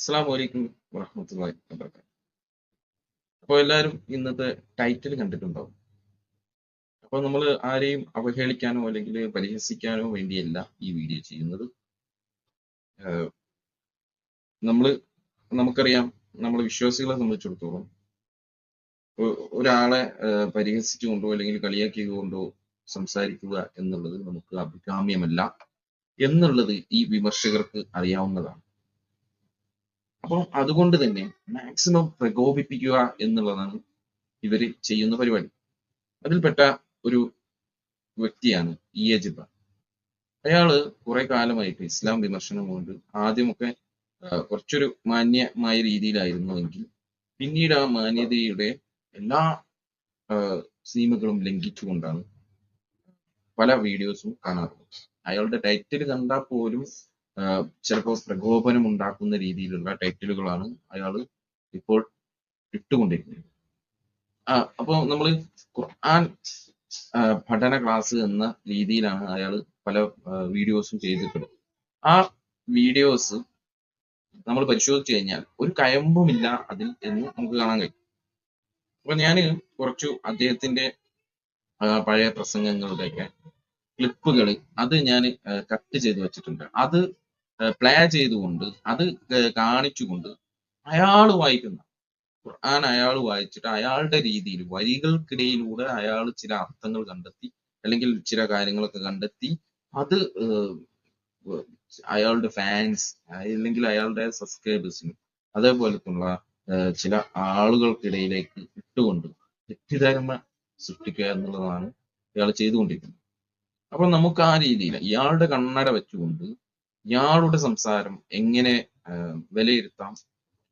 അസ്സാം വലൈക്കും വറഹമത്തല്ലാഹി വബറകാതുഹു. അപ്പോൾ എല്ലാവരും ഇന്നത്തെ ടൈറ്റിൽ കണ്ടിട്ടുണ്ടാവും അപ്പോൾ നമ്മൾ ആരെയും അവഹേളിക്കാനോ അല്ലെങ്കിൽ പരിഹസിക്കാനോ വേണ്ടിയല്ല ഈ വീഡിയോ ചെയ്യുന്നത്. നമ്മൾ നമുക്കറിയാം നമ്മൾ വിശ്വാസികളെ സംബന്ധിച്ചിടത്തോളം ഒരാളെ പരിഹസിച്ചുകൊണ്ടോ അല്ലെങ്കിൽ കളിയാക്കിക്കൊണ്ടോ സംസാരിക്കുക എന്നുള്ളത് നമുക്ക് അഭികാമ്യമല്ല. എന്നുള്ളത് ഈ വിമർശകർക്ക് അറിയാവുന്നതാണ്. അപ്പം അതുകൊണ്ട് തന്നെ മാക്സിമം പ്രകോപിപ്പിക്കുക എന്നുള്ളതാണ് ഇവർ ചെയ്യുന്ന പരിപാടി. അതിൽപ്പെട്ട ഒരു വ്യക്തിയാണ് ഇ എ ജിബ. അയാൾ കുറെ കാലമായിട്ട് ഇസ്ലാം വിമർശനം കൊണ്ട് ആദ്യമൊക്കെ കുറച്ചൊരു മാന്യമായ രീതിയിലായിരുന്നു രീതിയിലായിരുന്നുവെങ്കിൽ പിന്നീട് ആ മാന്യതയുടെ എല്ലാ സീമകളും ലംഘിച്ചുകൊണ്ടാണ് പല വീഡിയോസും കാണാറുള്ളത്. അയാളുടെ ടൈറ്റിൽ കണ്ടാൽ പോലും ചിലപ്പോൾ പ്രകോപനം ഉണ്ടാക്കുന്ന രീതിയിലുള്ള ടൈറ്റിലുകളാണ് അയാൾ ഇപ്പോൾ ഇട്ടുകൊണ്ടിരിക്കുന്നത്. അപ്പോൾ നമ്മൾ ഖുർആൻ പഠന ക്ലാസ് എന്ന രീതിയിലാണ് അയാൾ പല വീഡിയോസും ചെയ്തിട്ടുള്ളത്. ആ വീഡിയോസ് നമ്മൾ പരിശോധിച്ചു കഴിഞ്ഞാൽ ഒരു കയമ്പുമില്ല അതിൽ എന്ന് നമുക്ക് കാണാൻ കഴിയും. അപ്പൊ ഞാൻ കുറച്ചു അദ്ദേഹത്തിന്റെ പഴയ പ്രസംഗങ്ങളുടെയൊക്കെ ക്ലിപ്പുകൾ അത് ഞാൻ കട്ട് ചെയ്ത് വെച്ചിട്ടുണ്ട്. അത് പ്ലേ ചെയ്തുകൊണ്ട് അത് കാണിച്ചുകൊണ്ട് അയാൾ വായിക്കുന്ന ഖുർആൻ അയാൾ വായിച്ചിട്ട് അയാളുടെ രീതിയിൽ വരികൾക്കിടയിലൂടെ അയാൾ ചില അർത്ഥങ്ങൾ കണ്ടെത്തി അല്ലെങ്കിൽ ചില കാര്യങ്ങളൊക്കെ കണ്ടെത്തി അത് അയാളുടെ ഫാൻസ് അല്ലെങ്കിൽ അയാളുടെ സബ്സ്ക്രൈബേഴ്സിനും അതേപോലത്തുള്ള ചില ആളുകൾക്കിടയിലേക്ക് ഇട്ടുകൊണ്ട് തെറ്റിദ്ധാരണ സൃഷ്ടിക്കുക എന്നുള്ളതാണ് ഇയാൾ ചെയ്തുകൊണ്ടിരിക്കുന്നത്. അപ്പൊ നമുക്ക് ആ രീതിയിൽ ഇയാളുടെ കണ്ണട വെച്ചുകൊണ്ട് ഇയാളുടെ സംസാരം എങ്ങനെ വിലയിരുത്താം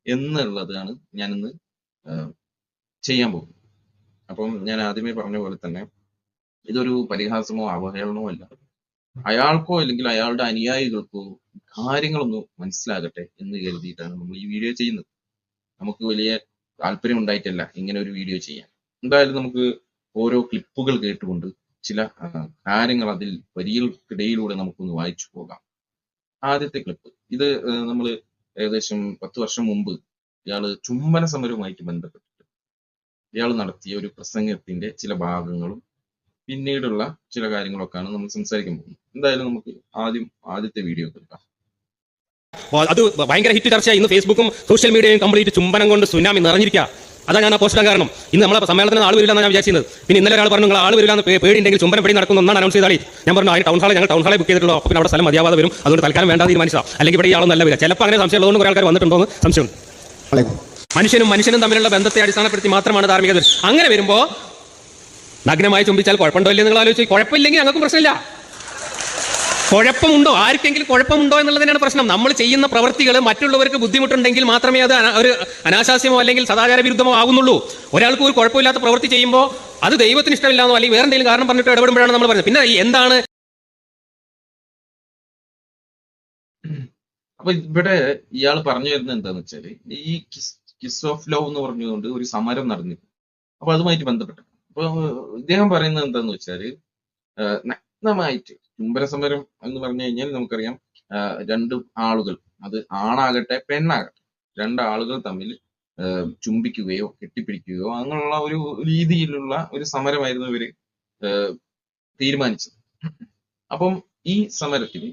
എന്നുള്ളതാണ് ഞാനിന്ന് ചെയ്യാൻ പോകുന്നത്. അപ്പം ഞാൻ ആദ്യമേ പറഞ്ഞ പോലെ തന്നെ ഇതൊരു പരിഹാസമോ അവഹേളനമോ അല്ല. അയാൾക്കോ അല്ലെങ്കിൽ അയാളുടെ അനുയായികൾക്കോ കാര്യങ്ങളൊന്നും മനസ്സിലാകട്ടെ എന്ന് കരുതിയിട്ടാണ് നമ്മൾ ഈ വീഡിയോ ചെയ്യുന്നത്. നമുക്ക് വലിയ താല്പര്യം ഉണ്ടായിട്ടല്ല ഇങ്ങനെ ഒരു വീഡിയോ ചെയ്യാൻ. എന്തായാലും നമുക്ക് ഓരോ ക്ലിപ്പുകൾ കേട്ടുകൊണ്ട് ചില കാര്യങ്ങൾ അതിൽ വരികൾക്കിടയിലൂടെ നമുക്കൊന്ന് വായിച്ചു പോകാം. ആദ്യത്തെ ക്ലിപ്പ് ഇത് നമ്മൾ ഏകദേശം പത്ത് വർഷം മുമ്പ് ഇയാൾ ചുംബന സമരവുമായിട്ട് ബന്ധപ്പെട്ടിട്ട് ഇയാൾ നടത്തിയ ഒരു പ്രസംഗത്തിന്റെ ചില ഭാഗങ്ങളും പിന്നീടുള്ള ചില കാര്യങ്ങളൊക്കെയാണ് നമ്മൾ സംസാരിക്കാൻ പോകുന്നത്. എന്തായാലും നമുക്ക് ആദ്യം ആദ്യത്തെ വീഡിയോ എടുക്കാം. അത് ഭയങ്കര ഹിറ്റ് ചർച്ചയായി. ഇന്ന് ഫേസ്ബുക്കും സോഷ്യൽ മീഡിയയും കംപ്ലീറ്റ് ചുംബനം കൊണ്ട് സുനാമി നിറഞ്ഞിരിക്കുക അതാ ഞാൻ ആ പോസ്റ്റ് ഇടാൻ കാരണം. ഇന്ന് നമ്മളെ സമ്മേളനത്തിന് ആൾ വരില്ല ഞാൻ വിചാരിച്ചത് പിന്നെ ഇന്നലെ ഒരാൾ പറഞ്ഞു നിങ്ങൾ ആൾ വരില്ല എന്ന് പേടിയുണ്ടെങ്കിൽ ചുമരം പേടി നടക്കുന്ന ഒന്നാണ് അനൗൺസ് ചെയ്താളി ഞാൻ പറഞ്ഞു ആ ടൗൺ ഹാളിൽ ഞങ്ങൾ ടൗൺ ഹാളിൽ ബുക്ക് ചെയ്തിട്ടുള്ളൂ. അപ്പോൾ അവിടെ സ്ഥലം മതിയാവാതെ വരും. അതുകൊണ്ട് തൽക്കാലം വേണ്ട തീരുമാനിച്ചാൽ അല്ലെങ്കിൽ ഇവിടെ ആളൊന്നും നല്ല വരില്ല ചിലപ്പോൾ അങ്ങനെ സംശയം ഉള്ളതുകൊണ്ട് കുറേ ആൾക്കാർ വന്നിട്ടുണ്ടോ എന്ന് സംശയമുണ്ട്. മനുഷ്യനും മനുഷ്യനും തമ്മിലുള്ള ബന്ധത്തെ അടിസ്ഥാനപ്പെടുത്തി മാത്രമാണ് ധാർമ്മികത അങ്ങനെ വരുമ്പോൾ നഗ്നമായി ചുംബിച്ചാൽ കുഴപ്പമുണ്ടോ നിങ്ങൾ ആലോചിച്ച്. കുഴപ്പമില്ലെങ്കിൽ ഞങ്ങൾക്കും പ്രശ്നമില്ല. കുഴപ്പമുണ്ടോ? ആർക്കെങ്കിലും കുഴപ്പമുണ്ടോ എന്നുള്ളത് തന്നെയാണ് പ്രശ്നം. നമ്മൾ ചെയ്യുന്ന പ്രവൃത്തികൾ മറ്റുള്ളവർക്ക് ബുദ്ധിമുട്ടുണ്ടെങ്കിൽ മാത്രമേ അത് ഒരു അനാശാസ്യമോ അല്ലെങ്കിൽ സദാചാര വിരുദ്ധമോ ആകുന്നുള്ളൂ ഒരാൾക്ക് ഒരു കുഴപ്പമില്ലാത്ത പ്രവൃത്തി ചെയ്യുമ്പോൾ അത് ദൈവത്തിന് ഇഷ്ടമില്ലാന്നോ അല്ലെങ്കിൽ വേറെ എന്തെങ്കിലും കാരണം പറഞ്ഞിട്ട് ഇടപെടുമ്പോഴാണ് നമ്മൾ പറയുന്നത് പിന്നെ എന്താണ്? അപ്പൊ ഇവിടെ ഇയാൾ പറഞ്ഞു വരുന്നത് എന്താന്ന് വെച്ചാൽ ഈ കിസ് കിസ് ഓഫ് ലവ് എന്ന് പറഞ്ഞുകൊണ്ട് ഒരു സമരം നടന്നിരുന്നു. അപ്പൊ അതുമായിട്ട് ബന്ധപ്പെട്ടു. അപ്പൊ ഇദ്ദേഹം പറയുന്നത് എന്താന്ന് വെച്ചാൽ നഗ്നമായിട്ട് ചുംബന സമരം എന്ന് പറഞ്ഞു കഴിഞ്ഞാൽ നമുക്കറിയാം രണ്ട് ആളുകൾ അത് ആണാകട്ടെ പെണ്ണാകട്ടെ രണ്ടാളുകൾ തമ്മിൽ ചുംബിക്കുകയോ കെട്ടിപ്പിടിക്കുകയോ അങ്ങനെയുള്ള ഒരു രീതിയിലുള്ള ഒരു സമരമായിരുന്നു ഇവർ തീരുമാനിച്ചത്. അപ്പം ഈ സമരത്തിന്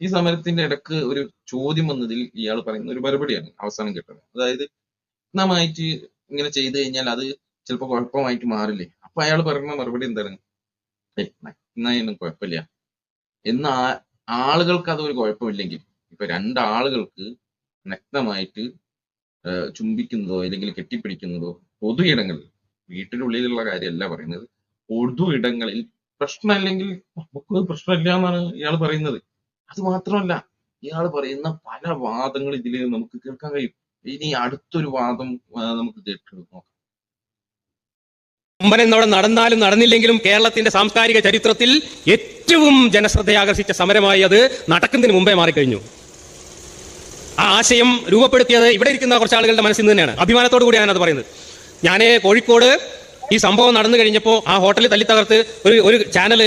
ഈ സമരത്തിന്റെ ഇടയ്ക്ക് ഒരു ചോദ്യം വന്നതിൽ ഇയാൾ പറയുന്ന ഒരു മറുപടിയാണ് അവസാനം കേട്ടത്. അതായത് നന്നായിട്ട് ഇങ്ങനെ ചെയ്തു കഴിഞ്ഞാൽ അത് ചിലപ്പോൾ കുഴപ്പമായിട്ട് മാറില്ലേ? അപ്പൊ അയാൾ പറയുന്ന മറുപടി എന്താണ്? നഗ്നായാലും കുഴപ്പമില്ല. എന്നാ ആളുകൾക്ക് അതൊരു കുഴപ്പമില്ലെങ്കിൽ ഇപ്പൊ രണ്ടാളുകൾക്ക് നഗ്നമായിട്ട് ചുംബിക്കുന്നതോ അല്ലെങ്കിൽ കെട്ടിപ്പിടിക്കുന്നതോ പൊതു ഇടങ്ങളിൽ വീട്ടിനുള്ളിലുള്ള കാര്യമല്ല പറയുന്നത് പൊതു ഇടങ്ങളിൽ പ്രശ്നമില്ലെങ്കിൽ നമുക്ക് പ്രശ്നമില്ല എന്നാണ് ഇയാൾ പറയുന്നത്. അത് മാത്രമല്ല ഇയാൾ പറയുന്ന പല വാദങ്ങൾ ഇതിൽ നമുക്ക് കേൾക്കാൻ കഴിയും. ഇനി അടുത്തൊരു വാദം നമുക്ക് കേട്ട് നോക്കാം. ഇന്നവിടെ നടന്നാലും നടന്നില്ലെങ്കിലും കേരളത്തിന്റെ സാംസ്കാരിക ചരിത്രത്തിൽ ഏറ്റവും ജനശ്രദ്ധയാകർഷിച്ച സമരമായി അത് നടക്കുന്നതിന് മുമ്പേ മാറിക്കഴിഞ്ഞു. ആ ആശയം രൂപപ്പെടുത്തിയത് ഇവിടെ ഇരിക്കുന്ന കുറച്ച് ആളുകളുടെ മനസ്സിൽ നിന്ന് തന്നെയാണ്. അഭിമാനത്തോടു കൂടിയാണ് അത് പറയുന്നത്. ഞാൻ കോഴിക്കോട് ഈ സംഭവം നടന്നു കഴിഞ്ഞപ്പോൾ ആ ഹോട്ടലിൽ തല്ലി തകർത്ത് ഒരു ഒരു ചാനൽ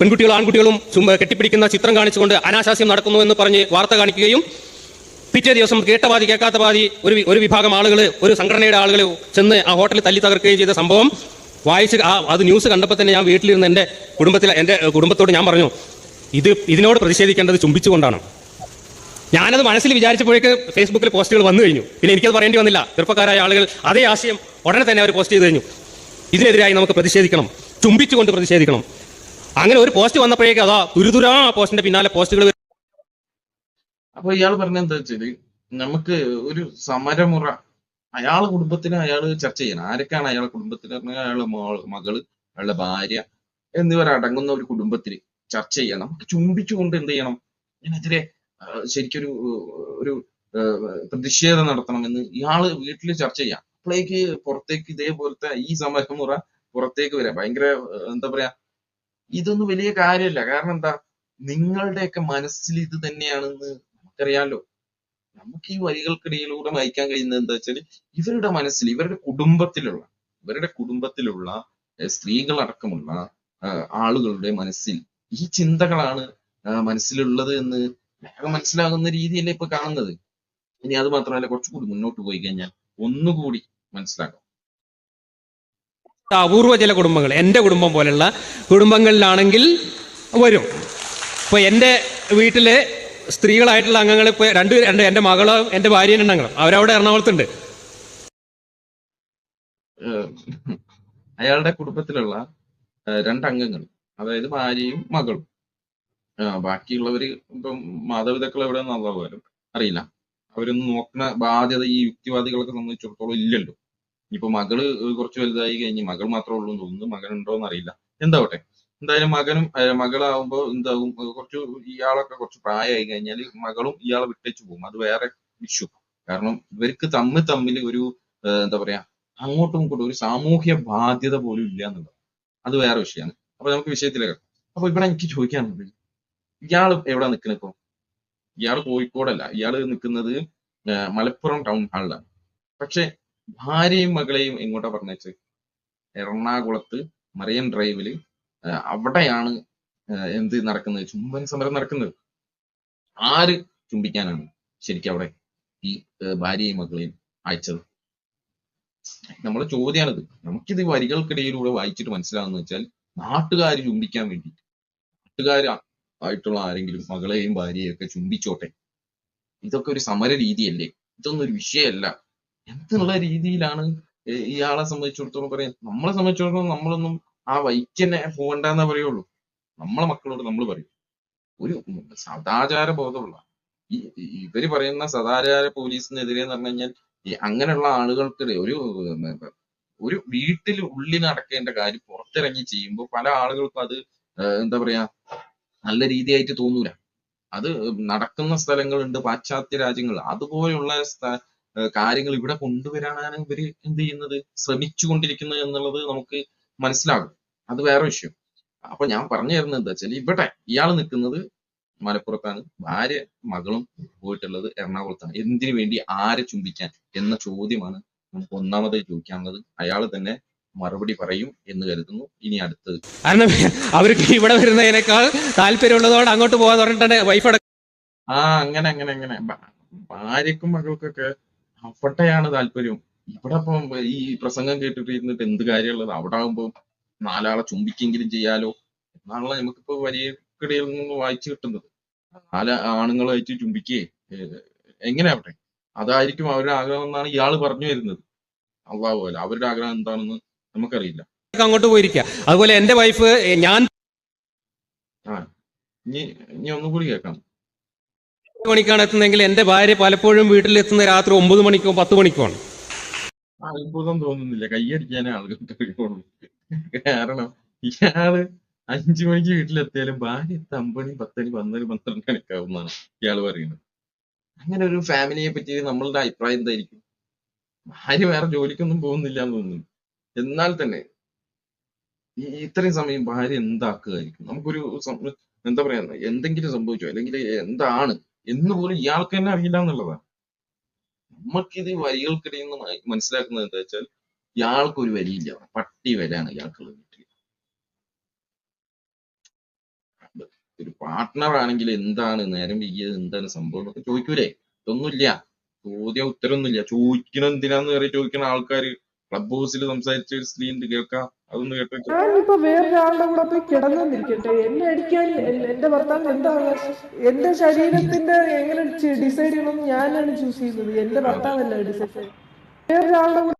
പെൺകുട്ടികളും ആൺകുട്ടികളും കെട്ടിപ്പിടിക്കുന്ന ചിത്രം കാണിച്ചുകൊണ്ട് അനാശാസ്യം നടക്കുന്നു എന്ന് പറഞ്ഞ് വാർത്ത കാണിക്കുകയും പിറ്റേ ദിവസം കേട്ട പാതി കേൾക്കാത്ത പാതി ഒരു ഒരു വിഭാഗം ആളുകൾ ഒരു സംഘടനയുടെ ആളുകൾ ചെന്ന് ആ ഹോട്ടലിൽ തല്ലി തകർക്കുകയും ചെയ്ത സംഭവം വായിച്ച് ആ അത് ന്യൂസ് കണ്ടപ്പോൾ തന്നെ ഞാൻ വീട്ടിലിരുന്ന് എന്റെ കുടുംബത്തിൽ എന്റെ കുടുംബത്തോട് ഞാൻ പറഞ്ഞു ഇത് ഇതിനോട് പ്രതിഷേധിക്കേണ്ടത് ചുംബിച്ചുകൊണ്ടാണ്. ഞാനത് മനസ്സിൽ വിചാരിച്ചപ്പോഴേക്ക് ഫേസ്ബുക്കിൽ പോസ്റ്റുകൾ വന്നു കഴിഞ്ഞു. പിന്നെ എനിക്കത് പറയേണ്ടി വന്നില്ല. ചെറുപ്പക്കാരായ ആളുകൾ അതേ ആശയം ഉടനെ തന്നെ അവർ പോസ്റ്റ് ചെയ്ത് കഴിഞ്ഞു. ഇതിനെതിരായി നമുക്ക് പ്രതിഷേധിക്കണം ചുംബിച്ചുകൊണ്ട് പ്രതിഷേധിക്കണം. അങ്ങനെ ഒരു പോസ്റ്റ് വന്നപ്പോഴേക്ക് അതാ തുരുതുരാ ആ പോസ്റ്റിന്റെ പിന്നാലെ പോസ്റ്റുകൾ അപ്പൊ ഇയാൾ പറഞ്ഞ എന്താ വെച്ചാൽ നമുക്ക് ഒരു സമരമുറ അയാളെ കുടുംബത്തിന് അയാൾ ചർച്ച ചെയ്യണം. ആരൊക്കെയാണ് അയാളെ കുടുംബത്തിന് പറഞ്ഞാൽ അയാളെ മകൾ അയാളുടെ ഭാര്യ എന്നിവർ അടങ്ങുന്ന ഒരു കുടുംബത്തിന് ചർച്ച ചെയ്യണം. നമുക്ക് ചുംബിച്ചുകൊണ്ട് എന്ത് ചെയ്യണം? ഇതിനെതിരെ ആ, ശരിക്കൊരു ഒരു പ്രതിഷേധം നടത്തണം എന്ന് ഇയാൾ വീട്ടിൽ ചർച്ച ചെയ്യാം. അപ്പോഴേക്ക് പുറത്തേക്ക് ഇതേപോലത്തെ ഈ സമരമുറ പുറത്തേക്ക് വരാം. ഭയങ്കര എന്താ പറയാ ഇതൊന്നും വലിയ കാര്യമല്ല. കാരണം എന്താ? നിങ്ങളുടെയൊക്കെ മനസ്സിൽ ഇത് തന്നെയാണെന്ന് നമുക്കറിയാലോ. നമുക്ക് ഈ വരികൾക്കിടയിലൂടെ വായിക്കാൻ കഴിയുന്നത് എന്താ വെച്ചാൽ ഇവരുടെ മനസ്സിൽ ഇവരുടെ കുടുംബത്തിലുള്ള ഇവരുടെ കുടുംബത്തിലുള്ള സ്ത്രീകളടക്കമുള്ള ആളുകളുടെ മനസ്സിൽ ഈ ചിന്തകളാണ് മനസ്സിലുള്ളത് എന്ന് വേഗം മനസ്സിലാകുന്ന രീതിയല്ലേ ഇപ്പൊ കാണുന്നത്. ഇനി അത് മാത്രമല്ല കുറച്ചുകൂടി മുന്നോട്ട് പോയി കഴിഞ്ഞാൽ ഒന്നുകൂടി മനസ്സിലാക്കാം. അപൂർവ ചില കുടുംബങ്ങൾ എന്റെ കുടുംബം പോലെയുള്ള കുടുംബങ്ങളിലാണെങ്കിൽ വരും. ഇപ്പൊ എന്റെ വീട്ടിലെ സ്ത്രീകളായിട്ടുള്ള അംഗങ്ങൾ ഇപ്പോൾ രണ്ട് രണ്ട് എന്റെ മകളും എന്റെ ഭാര്യയും ഉണ്ടെങ്കിലും അവരവിടെ എറണാകുളത്തുണ്ട്. അയാളുടെ കുടുംബത്തിലുള്ള രണ്ടംഗങ്ങൾ. അതായത് ഭാര്യയും മകളും. ബാക്കിയുള്ളവർ ഇപ്പം മാതാപിതാക്കൾ എവിടെ പോലും അറിയില്ല. അവരൊന്നും നോക്കുന്ന ബാധ്യത ഈ യുക്തിവാദികളൊക്കെ സംബന്ധിച്ചിടത്തോളം ഇല്ലല്ലോ. ഇനിയിപ്പോ മകൾ കുറച്ച് വലുതായി കഴിഞ്ഞ് മകൾ മാത്രമേ ഉള്ളൂ എന്ന് തോന്നുന്നു. മകനുണ്ടോ എന്ന് അറിയില്ല. എന്താവട്ടെ? എന്തായാലും മകനും മകളാവുമ്പോ എന്താവും ഏഹ്, കുറച്ച് ഇയാളൊക്കെ കുറച്ച് പ്രായമായി കഴിഞ്ഞാൽ മകളും ഇയാളെ വിട്ടേച്ചു പോകും. അത് വേറെ ഇഷ്യൂ കാരണം ഇവർക്ക് തമ്മിൽ തമ്മിൽ ഒരു എന്താ പറയാ അങ്ങോട്ടും ഇങ്ങോട്ടും ഒരു സാമൂഹ്യ ബാധ്യത പോലും ഇല്ല എന്നുള്ളത്. അത് വേറെ വിഷയമാണ്. അപ്പൊ നമുക്ക് വിഷയത്തിലേക്ക്. അപ്പൊ ഇവിടെ എനിക്ക് ചോദിക്കാനുണ്ട് ഇയാൾ എവിടെ നിൽക്കുന്നത് ഇപ്പൊ? ഇയാൾ കോഴിക്കോടല്ല. ഇയാൾ നിൽക്കുന്നത് മലപ്പുറം ടൗൺ ഹാളിലാണ്. പക്ഷെ ഭാര്യയും മകളെയും എങ്ങോട്ടാ പറഞ്ഞേച്ച് എറണാകുളത്ത് മറിയൻ ഡ്രൈവിൽ അവിടെയാണ് എന്ത് നടക്കുന്നത്? ചുംബൻ സമരം നടക്കുന്നത്. ആര് ചുംബിക്കാനാണ് ശരിക്കും അവിടെ ഈ ഭാര്യയും മകളെയും അയച്ചത്? നമ്മളെ ചോദ്യമാണിത് നമുക്കിത് വരികൾക്കിടയിലൂടെ വായിച്ചിട്ട് മനസ്സിലാവുന്ന വെച്ചാൽ നാട്ടുകാർ ചുംബിക്കാൻ വേണ്ടി നാട്ടുകാർ ആയിട്ടുള്ള ആരെങ്കിലും മകളെയും ഭാര്യയെയും ഒക്കെ ചുംബിച്ചോട്ടെ. ഇതൊക്കെ ഒരു സമര രീതിയല്ലേ? ഇതൊന്നും ഒരു വിഷയമല്ല. എന്നുള്ള രീതിയിലാണ് ഇയാളെ സംബന്ധിച്ചിടത്തോളം പറയാം നമ്മളെ സംബന്ധിച്ചിടത്തോളം നമ്മളൊന്നും ആ വൈക്ക് തന്നെ പോകണ്ടെന്നേ പറയുള്ളൂ. നമ്മളെ മക്കളോട് നമ്മൾ പറയും. ഒരു സദാചാര ബോധമുള്ള ഈ ഇവർ പറയുന്ന സദാചാര പോലീസിനെതിരെ എന്ന് പറഞ്ഞു കഴിഞ്ഞാൽ ഈ അങ്ങനെയുള്ള ആളുകൾക്കിടെ ഒരു ഒരു വീട്ടിൽ ഉള്ളിൽ നടക്കേണ്ട കാര്യം പുറത്തിറങ്ങി ചെയ്യുമ്പോൾ പല ആളുകൾക്കും അത് എന്താ പറയാ നല്ല രീതിയായിട്ട് തോന്നൂല. അത് നടക്കുന്ന സ്ഥലങ്ങളുണ്ട് പാശ്ചാത്യ രാജ്യങ്ങൾ. അതുപോലെയുള്ള കാര്യങ്ങൾ ഇവിടെ കൊണ്ടുവരാനാണ് ഇവർ എന്ത് ചെയ്യുന്നത്? ശ്രമിച്ചുകൊണ്ടിരിക്കുന്നത് എന്നുള്ളത് നമുക്ക് മനസ്സിലാകും. അത് വേറെ വിഷയം. അപ്പൊ ഞാൻ പറഞ്ഞു തരുന്നത് എന്താ വെച്ചാൽ ഇവിടെ ഇയാൾ നിൽക്കുന്നത് മലപ്പുറത്താണ്. ഭാര്യ മകളും പോയിട്ടുള്ളത് എറണാകുളത്താണ്. എന്തിനു വേണ്ടി ആരെ ചുംബിക്കാൻ എന്ന ചോദ്യമാണ് നമുക്ക് ഒന്നാമതായി ചോദിക്കാനുള്ളത്. അയാൾ തന്നെ മറുപടി പറയും എന്ന് കരുതുന്നു. ഇനി അടുത്തത്. കാരണം അവർക്ക് ഇവിടെ വരുന്നതിനേക്കാൾ താല്പര്യമുള്ളതോടെ അങ്ങോട്ട് പോകാൻ പറഞ്ഞിട്ടാണ് വൈഫ് ആ അങ്ങനെ അങ്ങനെ അങ്ങനെ. ഭാര്യക്കും മകൾക്കൊക്കെ അപ്പട്ടയാണ് താല്പര്യം. ഇവിടെ അപ്പം ഈ പ്രസംഗം കേട്ടിട്ട് ഇരുന്നിട്ട് എന്ത് കാര്യമുള്ളത്? അവിടെ ആകുമ്പോ നാലാളെ ചുംബിക്കെങ്കിലും ചെയ്യാലോ? എന്നാണല്ലോ നമുക്കിപ്പോ വരികൾക്കിടയിൽ നിന്ന് വായിച്ചു കിട്ടുന്നത്. നാല് ആണുങ്ങളായിട്ട് ചുംബിക്കേ. എങ്ങനെ അവിടെ അതായിരിക്കും അവരുടെ ആഗ്രഹം എന്നാണ് ഇയാൾ പറഞ്ഞു വരുന്നത്. അള്ളാഹു അല്ല അവരുടെ ആഗ്രഹം എന്താണെന്ന് നമുക്കറിയില്ല. അങ്ങോട്ട് പോയിരിക്കുക അതുപോലെ എന്റെ വൈഫ് ഞാൻ ഇനി ഇനി ഒന്നും കൂടി കേൾക്കാം. മണിക്കാണ് എത്തുന്നതെങ്കിൽ എന്റെ ഭാര്യ പലപ്പോഴും വീട്ടിലെത്തുന്ന രാത്രി ഒമ്പത് മണിക്കോ പത്ത് മണിക്കോ ആണ്. അത്ഭുതം തോന്നുന്നില്ല. കൈയടിക്കാനേ ആളുകൾക്ക് കഴിയുള്ളൂ കാരണം ഇയാൾ അഞ്ചു മണിക്ക് വീട്ടിലെത്തിയാലും ഭാര്യ തമ്പണി പത്തണി പന്ത്രണ്ട് പന്ത്രണ്ട് മണിക്കാവുന്നതാണ് ഇയാൾ പറയുന്നത്. അങ്ങനെ ഒരു ഫാമിലിയെ പറ്റി നമ്മളുടെ അഭിപ്രായം എന്തായിരിക്കും? ഭാര്യ വേറെ ജോലിക്കൊന്നും പോകുന്നില്ല എന്ന് തോന്നുന്നു. എന്നാൽ തന്നെ ഇത്രയും സമയം ഭാര്യ എന്താക്കുകയായിരിക്കും? നമുക്കൊരു എന്താ പറയാ എന്തെങ്കിലും സംഭവിച്ചോ? അല്ലെങ്കിൽ എന്താണ്? എന്ന് പോലും ഇയാൾക്ക് തന്നെ അറിയില്ല എന്നുള്ളതാണ്. നമുക്കിത് വരികൾക്കിടയിൽ നിന്ന് മനസ്സിലാക്കുന്നത് എന്താ വെച്ചാൽ ഇയാൾക്ക് ഒരു വരിയില്ല. പട്ടി വരാണ് ഇയാൾക്കുള്ള വീട്ടിൽ ഒരു പാർട്ട്ണർ ആണെങ്കിൽ എന്താണ് നേരം വൈകിയത് എന്താണ് സംഭവം എന്നൊക്കെ ചോദിക്കൂലേ? ഇതൊന്നുമില്ല. ചോദ്യം ഉത്തരമൊന്നുമില്ല ചോദിക്കണ എന്തിനാന്ന് വരെ ചോദിക്കണ ആൾക്കാർ ക്ലബ് ഹൗസിൽ സംസാരിച്ച ഒരു സ്ത്രീ ഉണ്ട്. കേൾക്കാം. അതൊന്ന് കേട്ടോ ഞാനിപ്പോ വേറൊരാളുടെ കൂടെ പോയി കിടന്നിരിക്കട്ടെ എന്നെ അടിക്കാൻ എന്റെ ഭർത്താവ് എന്താ അവകാശം എന്റെ ശരീരത്തിന്റെ എങ്ങനെ ഡിസൈഡ് ചെയ്യണം ഞാനാണ് ചൂസ് ചെയ്യുന്നത്. എന്റെ ഭർത്താവല്ല ഡിസൈഡ് ചെയ്യുന്നത് വേറൊരാളുടെ കൂടെ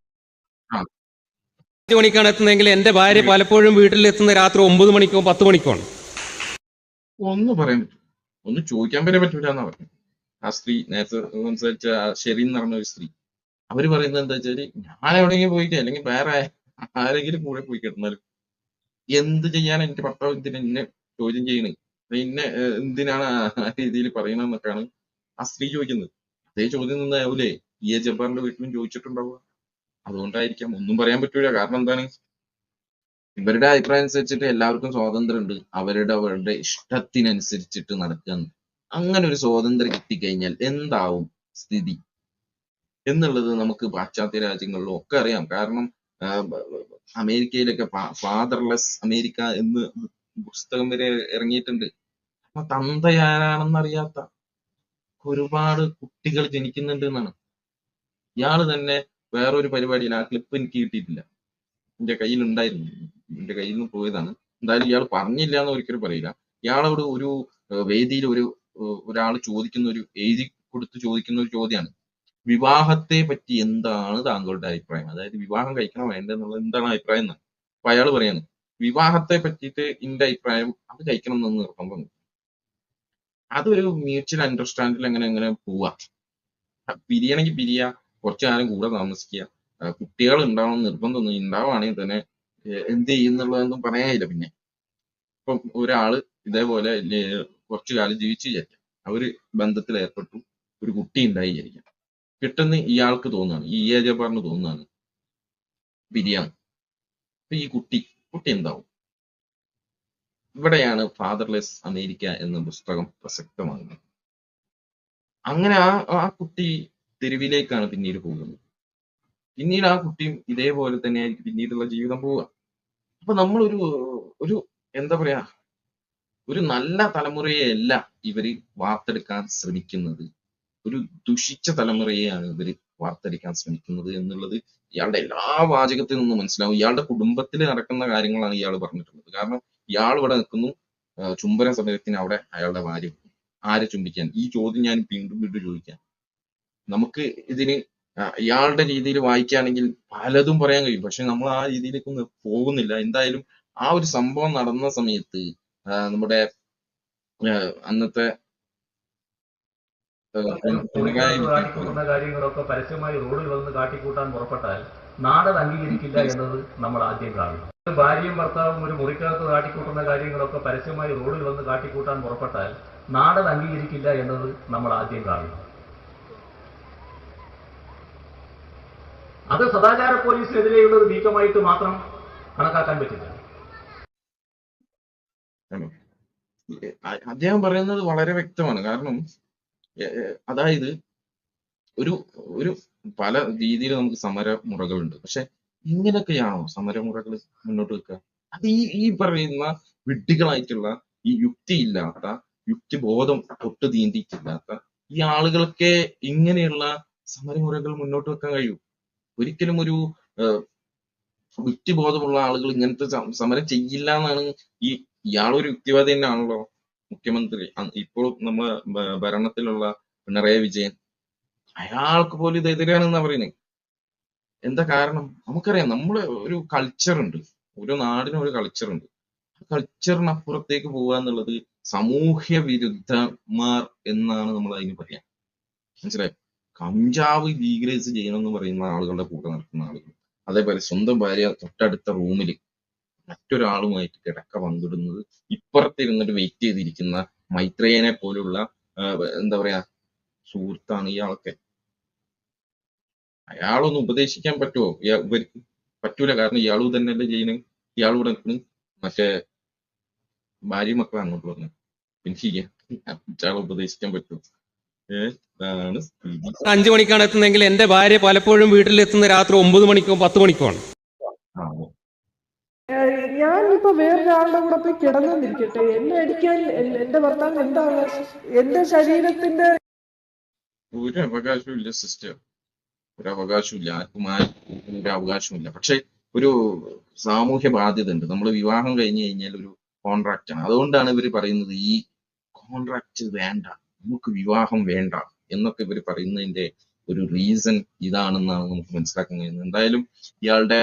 മണിക്കാണ് എത്തുന്നതെങ്കിൽ എന്റെ ഭാര്യ പലപ്പോഴും വീട്ടിൽ എത്തുന്ന രാത്രി ഒമ്പത് മണിക്കോ പത്ത് മണിക്കോ ആണ് ഒന്ന് പറയാൻ പറ്റും. ഒന്ന് ചോദിക്കാൻ വരെ പറ്റൂല എന്നാ പറഞ്ഞു. ആ സ്ത്രീ നേരത്തെ സംസാരിച്ച ആ ഷെറി എന്ന് പറഞ്ഞ ഒരു സ്ത്രീ. അവർ പറയുന്നത് എന്താ വെച്ചാൽ ഞാൻ എവിടെയെങ്കിലും പോയിട്ട് അല്ലെങ്കിൽ വേറെ ആരെങ്കിലും കൂടെ പോയി കിടന്നാലും. എന്ത് ചെയ്യാൻ എന്റെ ഭർത്താവ് എന്തിനാ എന്നെ ചോദ്യം ചെയ്യണേ? പിന്നെ എന്തിനാണ് ആ രീതിയിൽ പറയണെന്നൊക്കെയാണ് ആ സ്ത്രീ ചോദിക്കുന്നത്. അതേ ചോദ്യം നിന്നാവൂലേ? ഇ എ ജബ്ബാറിന്റെ വീട്ടിലും ചോദിച്ചിട്ടുണ്ടാവുക. അതുകൊണ്ടായിരിക്കാം. ഒന്നും പറയാൻ പറ്റൂല. കാരണം എന്താണ്? ഇവരുടെ അഭിപ്രായം അനുസരിച്ചിട്ട് എല്ലാവർക്കും സ്വാതന്ത്ര്യം ഉണ്ട് അവരുടെ അവരുടെ ഇഷ്ടത്തിനനുസരിച്ചിട്ട് നടക്കുന്നു അങ്ങനെ ഒരു സ്വാതന്ത്ര്യം കിട്ടിക്കഴിഞ്ഞാൽ എന്താവും സ്ഥിതി? എന്നുള്ളത് നമുക്ക് പാശ്ചാത്യ രാജ്യങ്ങളിലും ഒക്കെ അറിയാം. കാരണം അമേരിക്കയിലൊക്കെ ഫാദർലെസ് അമേരിക്ക എന്ന് പുസ്തകം വരെ ഇറങ്ങിയിട്ടുണ്ട്. അപ്പൊ അറിയാത്ത ഒരുപാട് കുട്ടികൾ ജനിക്കുന്നുണ്ട് എന്നാണ്. ഇയാൾ തന്നെ വേറൊരു പരിപാടിയിൽ ആ ക്ലിപ്പ് എനിക്ക് കിട്ടിയിട്ടില്ല. എന്റെ കയ്യിൽ ഉണ്ടായിരുന്നു. എന്റെ കയ്യിൽ നിന്ന് പോയതാണ്. എന്തായാലും ഇയാൾ പറഞ്ഞില്ല എന്ന് ഒരിക്കലും പറയില്ല. ഇയാളോട് ഒരു വേദിയിൽ ഒരു ഒരാൾ ചോദിക്കുന്ന ഒരു എഴുതി കൊടുത്ത് ചോദിക്കുന്ന ഒരു ചോദ്യമാണ്. വിവാഹത്തെ പറ്റി എന്താണ് താങ്കളുടെ അഭിപ്രായം? അതായത് വിവാഹം കഴിക്കണം വേണ്ട എന്നുള്ളത് എന്താണ് അഭിപ്രായം എന്നാണ് അപ്പൊ അയാൾ പറയാണ് വിവാഹത്തെ പറ്റിയിട്ട് എന്റെ അഭിപ്രായം അത് കഴിക്കണം എന്ന് നിർബന്ധം അതൊരു മ്യൂച്വൽ അണ്ടർസ്റ്റാൻഡിൽ അങ്ങനെ എങ്ങനെ പോവാ. പിരിയണമെങ്കിൽ പിരിയ കുറച്ചു കാലം കൂടെ താമസിക്കുക. കുട്ടികൾ ഉണ്ടാവണം നിർബന്ധമൊന്നും ഉണ്ടാവുകയാണെങ്കിൽ തന്നെ എന്ത് ചെയ്യുന്നുള്ളതൊന്നും പറയാനില്ല പിന്നെ. ഇപ്പം ഒരാൾ ഇതേപോലെ കുറച്ചു കാലം ജീവിച്ചു വിചാരിക്കാം. അവർ ബന്ധത്തിൽ ഏർപ്പെട്ടു ഒരു കുട്ടി ഉണ്ടായി വിചാരിക്കാം. പെട്ടെന്ന് ഇയാൾക്ക് തോന്നുകയാണ് ഈ എ. ജബ്ബാറിന് തോന്നുകയാണ് ബിരിയാണി. അപ്പൊ ഈ കുട്ടി കുട്ടി എന്താവും? ഇവിടെയാണ് ഫാദർലെസ് അമേരിക്ക എന്ന പുസ്തകം പ്രസക്തമാകുന്നത്. അങ്ങനെ ആ ആ കുട്ടി തെരുവിലേക്കാണ് പിന്നീട് പോകുന്നത്. പിന്നീട് ആ കുട്ടിയും ഇതേപോലെ തന്നെ ആയിരിക്കും പിന്നീടുള്ള ജീവിതം പോവുക. അപ്പൊ നമ്മളൊരു ഒരു എന്താ പറയാ ഒരു നല്ല തലമുറയെയല്ല ഇവർ വാർത്തെടുക്കാൻ ശ്രമിക്കുന്നത്. ഒരു ദുഷിച്ച തലമുറയെയാണ് ഇവർ വാർത്തെടുക്കാൻ ശ്രമിക്കുന്നത് എന്നുള്ളത് ഇയാളുടെ എല്ലാ വാചകത്തിൽ നിന്നും മനസ്സിലാവും. ഇയാളുടെ കുടുംബത്തിൽ നടക്കുന്ന കാര്യങ്ങളാണ് ഇയാൾ പറഞ്ഞിട്ടുള്ളത്. കാരണം ഇയാൾ ഇവിടെ നിൽക്കുന്നു. ചുംബന സമയത്തിന് അവിടെ അയാളുടെ ഭാര്യ. ആരെ ചുംബിക്കാൻ? ഈ ചോദ്യം ഞാൻ വീണ്ടും വീണ്ടും ചോദിക്കാം. നമുക്ക് ഇതിന് ഇയാളുടെ രീതിയിൽ വായിക്കുകയാണെങ്കിൽ പലതും പറയാൻ കഴിയും. പക്ഷെ നമ്മൾ ആ രീതിയിലേക്കൊന്നും പോകുന്നില്ല. എന്തായാലും ആ ഒരു സംഭവം നടന്ന സമയത്ത് നമ്മുടെ അന്നത്തെ ആ, പിണ- പിണറായി വിജയൻ കാട്ടിക്കൂട്ടുന്ന കാര്യങ്ങളൊക്കെ പരസ്യമായി റോഡിൽ വന്ന് കാട്ടിക്കൂട്ടാൻ പുറപ്പെട്ടാൽ നാടത് അംഗീകരിക്കില്ല എന്നത് നമ്മൾ ആദ്യം കാണും. ഭാര്യയും ഭർത്താവും ഒരു മുറിക്കകത്ത് കാട്ടിക്കൂട്ടുന്ന കാര്യങ്ങളൊക്കെ പരസ്യമായി റോഡിൽ വന്ന് കാട്ടിക്കൂട്ടാൻ പുറപ്പെട്ടാൽ നാടത് അംഗീകരിക്കില്ല എന്നത് നമ്മൾ ആദ്യം കാണും. അത് സദാചാര പോലീസിനെതിരെയുള്ള ഒരു നീക്കമായിട്ട് മാത്രം കണക്കാക്കാൻ പറ്റില്ല. അദ്ദേഹം പറയുന്നത് വളരെ വ്യക്തമാണ്. കാരണം അതായത് ഒരു ഒരു പല രീതിയിൽ നമുക്ക് സമരമുറകളുണ്ട്. പക്ഷെ ഇങ്ങനെയൊക്കെയാണോ സമരമുറകൾ മുന്നോട്ട് വെക്കുക? അത് ഈ ഈ പറയുന്ന വിഡ്ഢികളായിട്ടുള്ള ഈ യുക്തിയില്ലാത്ത യുക്തിബോധം തൊട്ട് തീണ്ടിയിട്ടില്ലാത്ത ഈ ആളുകൾക്ക് ഇങ്ങനെയുള്ള സമരമുറകൾ മുന്നോട്ട് വെക്കാൻ കഴിയൂ? ഒരിക്കലും ഒരു യുക്തിബോധമുള്ള ആളുകൾ ഇങ്ങനത്തെ സമരം ചെയ്യില്ല എന്നാണ് ഈ ഇയാളൊരു യുക്തിവാദി തന്നെയാണല്ലോ? മുഖ്യമന്ത്രി ഇപ്പോഴും നമ്മളെ ഭരണത്തിലുള്ള പിണറായി വിജയൻ അയാൾക്ക് പോലും ഇത് എതിരാണെന്നാ പറയുന്നത് എന്താ കാരണം? നമുക്കറിയാം നമ്മൾ ഒരു കൾച്ചർ ഉണ്ട്. ഓരോ നാടിനും ഒരു കൾച്ചർ ഉണ്ട്. കൾച്ചറിനപ്പുറത്തേക്ക് പോവുക എന്നുള്ളത് സമൂഹ്യ വിരുദ്ധമാർ എന്നാണ് നമ്മൾ അതിന് പറയാം. മനസ്സിലായോ? കഞ്ചാവ് ലീഗലൈസ് ചെയ്യണം എന്ന് പറയുന്ന ആളുകളുടെ കൂടെ നടക്കുന്ന ആളുകൾ. അതേപോലെ സ്വന്തം ഭാര്യ തൊട്ടടുത്ത റൂമിൽ മറ്റൊരാളുമായിട്ട് കിടക്ക പങ്കിടുന്നത് ഇപ്പുറത്തിരുന്നിട്ട് വെയിറ്റ് ചെയ്തിരിക്കുന്ന മൈത്രേയനെ പോലുള്ള എന്താ പറയാ സുഹൃത്താണ് ഇയാളൊക്കെ. അയാളൊന്ന് ഉപദേശിക്കാൻ പറ്റുമോ ഇവർക്ക് പറ്റൂല. കാരണം ഇയാളും തന്നെയല്ലേ ചെയ്യണേ ഇയാളും ഇവിടെ നിൽക്കണ് മറ്റേ ഭാര്യ മക്കളെ അങ്ങോട്ട് പറഞ്ഞു പിന്നെ ചെയ്യാം ഉപദേശിക്കാൻ പറ്റുമോ അഞ്ചു മണിക്കാണ് എത്തുന്നതെങ്കിൽ എന്റെ ഭാര്യ പലപ്പോഴും വീട്ടിൽ എത്തുന്ന രാത്രി ഒമ്പത് മണിക്കോ പത്ത് മണിക്കോ ആണ്. ഞാനിപ്പോ വേറൊരാളുടെ കൂടെ പോയി കിടന്നിരിക്കട്ടെ എന്നെ അടിക്കാൻ എന്റെ ഭർത്താവ് എന്താണ്? എന്റെ ശരീരത്തിന്റെ ഒരു അവകാശവും ഇല്ല സിസ്റ്റർ ഒരു അവകാശവും ഇല്ല ആർക്കും ആർക്കും ഒരു അവകാശവും ഇല്ല പക്ഷെ ഒരു സാമൂഹ്യ ബാധ്യത ഉണ്ട് നമ്മൾ വിവാഹം കഴിഞ്ഞു കഴിഞ്ഞാൽ ഒരു കോൺട്രാക്റ്റ് ആണ്. അതുകൊണ്ടാണ് ഇവർ പറയുന്നത് ഈ കോൺട്രാക്റ്റ് വേണ്ട. നമുക്ക് വിവാഹം വേണ്ട. എന്നൊക്കെ ഇവർ പറയുന്നതിന്റെ ഒരു റീസൺ ഇതാണെന്നാണ് നമുക്ക് മനസ്സിലാക്കാൻ കഴിയുന്നത് എന്തായാലും ഇയാളുടെ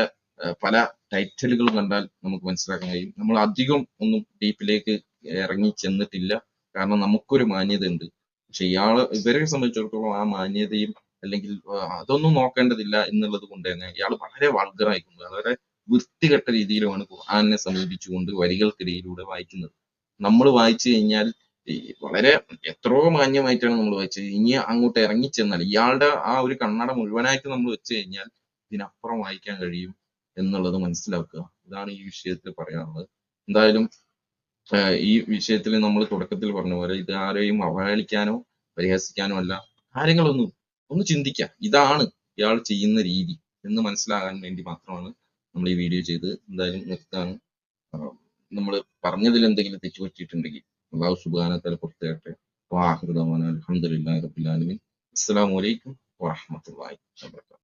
പല ടൈറ്റിലുകൾ കണ്ടാൽ നമുക്ക് മനസ്സിലാക്കാൻ കഴിയും. നമ്മൾ അധികം ഒന്നും ഡീപ്പിലേക്ക് ഇറങ്ങി ചെന്നിട്ടില്ല. കാരണം നമുക്കൊരു മാന്യത ഉണ്ട് പക്ഷെ ഇയാൾ ഇവരെ സംബന്ധിച്ചിടത്തോളം ആ മാന്യതയും അല്ലെങ്കിൽ അതൊന്നും നോക്കേണ്ടതില്ല എന്നുള്ളത് കൊണ്ട് തന്നെ ഇയാൾ വളരെ വൾഗറായിക്കൊണ്ട് വളരെ വൃത്തികെട്ട രീതിയിലുമാണ് ഖുർആാനിനെ സമീപിച്ചുകൊണ്ട് വരികൾക്കിടയിലൂടെ വായിക്കുന്നത്. നമ്മൾ വായിച്ചു കഴിഞ്ഞാൽ വളരെ എത്രയോ മാന്യമായിട്ടാണ് നമ്മൾ വായിച്ചത്. ഇനി അങ്ങോട്ട് ഇറങ്ങിച്ചെന്നാൽ ഇയാളുടെ ആ ഒരു കണ്ണട മുഴുവനായിട്ട് നമ്മൾ വെച്ചു കഴിഞ്ഞാൽ ഇതിനപ്പുറം വായിക്കാൻ കഴിയും. എന്നുള്ളത് മനസ്സിലാക്കുക. ഇതാണ് ഈ വിഷയത്തിൽ പറയാനുള്ളത്. എന്തായാലും ഈ വിഷയത്തിൽ നമ്മൾ തുടക്കത്തിൽ പറഞ്ഞ പോലെ ഇത് ആരെയും അവഹേളിക്കാനോ പരിഹസിക്കാനോ അല്ല. കാര്യങ്ങളൊന്നും ഒന്ന് ചിന്തിക്കാം ഇതാണ് ഇയാൾ ചെയ്യുന്ന രീതി എന്ന് മനസ്സിലാകാൻ വേണ്ടി മാത്രമാണ് നമ്മൾ ഈ വീഡിയോ ചെയ്ത് എന്തായാലും നിർത്താണ് നമ്മൾ പറഞ്ഞതിൽ എന്തെങ്കിലും തെറ്റു പറ്റിയിട്ടുണ്ടെങ്കിൽ അള്ളാഹു സുബാനത്തല പുറത്തേട്ടെ വാഹൃദമാൻ അലഹമുല്ലാ റബുലാലമിൻ അസ്സലാമു അലൈക്കും വാഹമത്തല്ലാഹി